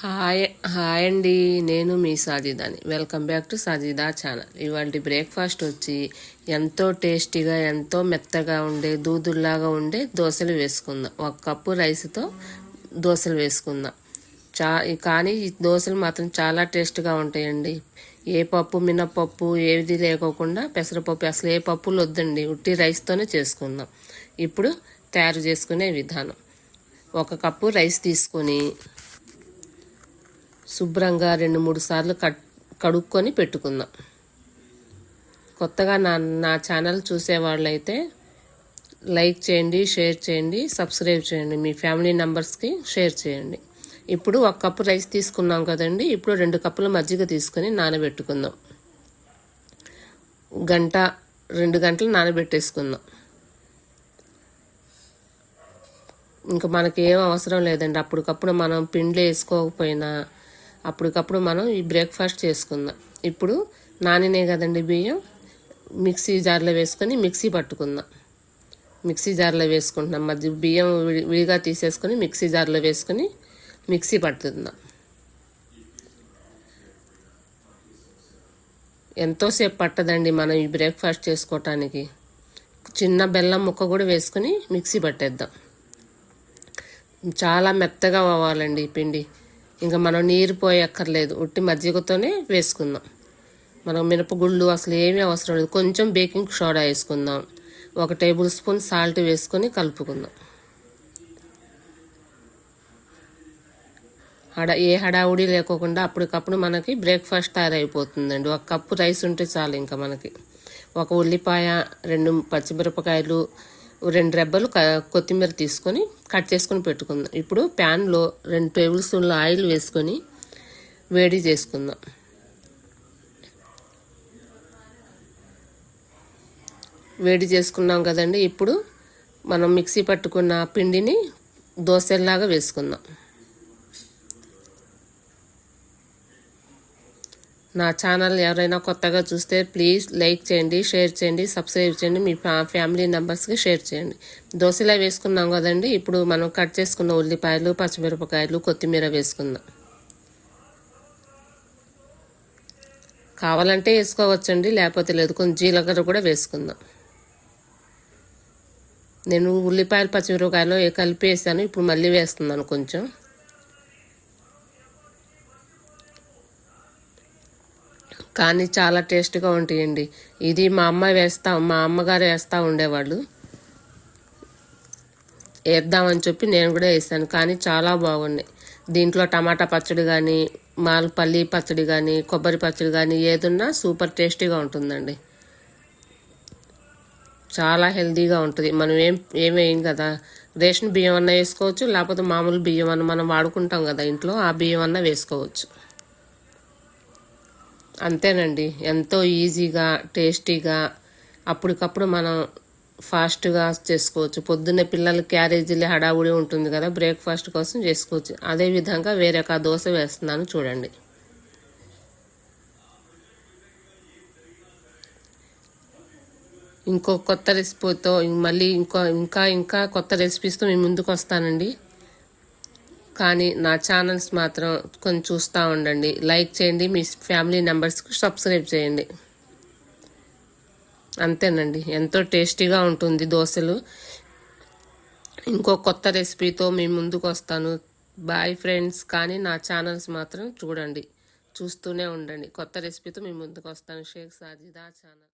Hi hi అండి. నేను మీ సాజిదాని welcome back to Sajida channel ఇవాళ బ్రేక్ఫాస్ట్ వచ్చి ఎంతో టేస్టీగా ఎంతో మెత్తగా ఉండే దూదుల్లాగా ఉండే దోశలు వేసుకుందాం. ఒక కప్పు రైస్తో దోశలు వేసుకుందాం. చా కానీ ఈ దోశలు మాత్రం చాలా టేస్ట్గా ఉంటాయండి. ఏ పప్పు మినపప్పు ఏది లేకోకుండా పెసరపప్పు అసలు ఏ పప్పులు వద్దండి. ఉట్టి రైస్తోనే చేసుకుందాం. ఇప్పుడు తయారు చేసుకునే విధానం. ఒక కప్పు రైస్ తీసుకొని శుభ్రంగా రెండు మూడు సార్లు కట్ కడుక్కొని పెట్టుకుందాం కొత్తగా నా నా ఛానల్ చూసే వాళ్ళైతే లైక్ చేయండి షేర్ చేయండి సబ్స్క్రైబ్ చేయండి. మీ ఫ్యామిలీ మెంబర్స్కి షేర్ చేయండి. ఇప్పుడు ఒక కప్పు రైస్ తీసుకున్నాం కదండి. ఇప్పుడు రెండు కప్పుల మజ్జిగ తీసుకొని నానబెట్టుకుందాం. గంట రెండు గంటలు నానబెట్టేసుకుందాం. ఇంకా మనకి ఏం అవసరం లేదండి. అప్పటికప్పుడు మనం పిండి వేసుకోకపోయినా అప్పటికప్పుడు మనం ఈ బ్రేక్ఫాస్ట్ చేసుకుందాం. ఇప్పుడు నానినే కదండి బియ్యం. మిక్సీ జార్లో వేసుకొని మిక్సీ పట్టుకుందాం. మిక్సీ జార్లో వేసుకుంటున్నాం. మధ్య బియ్యం విడిగా తీసేసుకొని మిక్సీ జార్లో వేసుకొని మిక్సీ పట్టుకుందాం. ఎంతోసేపు పట్టదండి మనం ఈ బ్రేక్ఫాస్ట్ చేసుకోవటానికి. చిన్న బెల్లం ముక్క కూడా వేసుకొని మిక్సీ పట్టేద్దాం. చాలా మెత్తగా అవ్వాలండి పిండి. ఇంకా మనం నీరు పోయక్కర్లేదు. ఉట్టి మజ్జిగతోనే వేసుకుందాం. మనం మినపగుళ్ళు అసలు ఏమీ అవసరం లేదు. కొంచెం బేకింగ్ సోడా వేసుకుందాం. ఒక టేబుల్ స్పూన్ సాల్ట్ వేసుకొని కలుపుకుందాం. హడ ఏ హడావుడి లేకోకుండా అప్పటికప్పుడు మనకి బ్రేక్ఫాస్ట్ తయారైపోతుందండి. ఒక కప్పు రైస్ ఉంటే చాలు ఇంకా మనకి. ఒక ఉల్లిపాయ రెండు పచ్చిమిరపకాయలు రెండు రెబ్బలు కొత్తిమీర తీసుకొని కట్ చేసుకొని పెట్టుకుందాం. ఇప్పుడు ప్యాన్లో రెండు టేబుల్ స్పూన్ల ఆయిల్ వేసుకొని వేడి చేసుకుందాం. వేడి చేసుకున్నాం కదండి. ఇప్పుడు మనం మిక్సీ పట్టుకున్న పిండిని దోశల్లాగా వేసుకుందాం. నా ఛానల్ ఎవరైనా కొత్తగా చూస్తే ప్లీజ్ లైక్ చేయండి షేర్ చేయండి సబ్స్క్రైబ్ చేయండి మీ ఫ్యామిలీ మెంబర్స్కి షేర్ చేయండి. దోశలా వేసుకున్నాం కదండి ఇప్పుడు మనం కట్ చేసుకున్న ఉల్లిపాయలు పచ్చిమిరపకాయలు కొత్తిమీర వేసుకుందాం. కావాలంటే వేసుకోవచ్చండి లేకపోతే లేదు. కొంచెం జీలకర్ర కూడా వేసుకుందాం. నేను ఉల్లిపాయలు పచ్చిమిరపకాయలు కలిపి వేసాను ఇప్పుడు మళ్ళీ వేస్తున్నాను కొంచెం. కానీ చాలా టేస్ట్గా ఉంటాయండి. ఇది మా అమ్మ వేస్తా మా అమ్మగారు వేస్తూ ఉండేవాళ్ళు. వేద్దామని చెప్పి నేను కూడా వేసాను. కానీ చాలా బాగున్నాయి. దీంట్లో టమాటా పచ్చడి కానీ మాల్పల్లి పచ్చడి కానీ కొబ్బరి పచ్చడి కానీ ఏదున్నా సూపర్ టేస్టీగా ఉంటుందండి. చాలా హెల్తీగా ఉంటుంది. మనం ఏం ఏమేయం కదా? రేషన్ బియ్యం అన్న వేసుకోవచ్చు లేకపోతే మామూలు బియ్యం అన్న మనం వాడుకుంటాం కదా ఇంట్లో ఆ బియ్యం అన్న వేసుకోవచ్చు. అంతేనండి. ఎంతో ఈజీగా టేస్టీగా అప్పటికప్పుడు మనం ఫాస్ట్గా చేసుకోవచ్చు. పొద్దున్నే పిల్లలు క్యారేజీలు హడావుడి ఉంటుంది కదా బ్రేక్ఫాస్ట్ కోసం చేసుకోవచ్చు. అదేవిధంగా వేరొక దోశ వేస్తున్నాను చూడండి. ఇంకో కొత్త రెసిపీతో మళ్ళీ ఇంకో ఇంకా ఇంకా కొత్త రెసిపీస్తో మేము ముందుకు వస్తానండి. కానీ నా ఛానల్స్ మాత్రం కొంచెం చూస్తూ ఉండండి. లైక్ చేయండి మీ ఫ్యామిలీ మెంబర్స్కి సబ్స్క్రైబ్ చేయండి. అంతేనండి. ఎంతో టేస్టీగా ఉంటుంది దోశలు. ఇంకో కొత్త రెసిపీతో మీ ముందుకు వస్తాను. Bye friends. కానీ నా ఛానల్స్ మాత్రం చూడండి. చూస్తూనే ఉండండి. కొత్త రెసిపీతో మీ ముందుకు వస్తాను. షేక్ సాజిదా ఛానల్.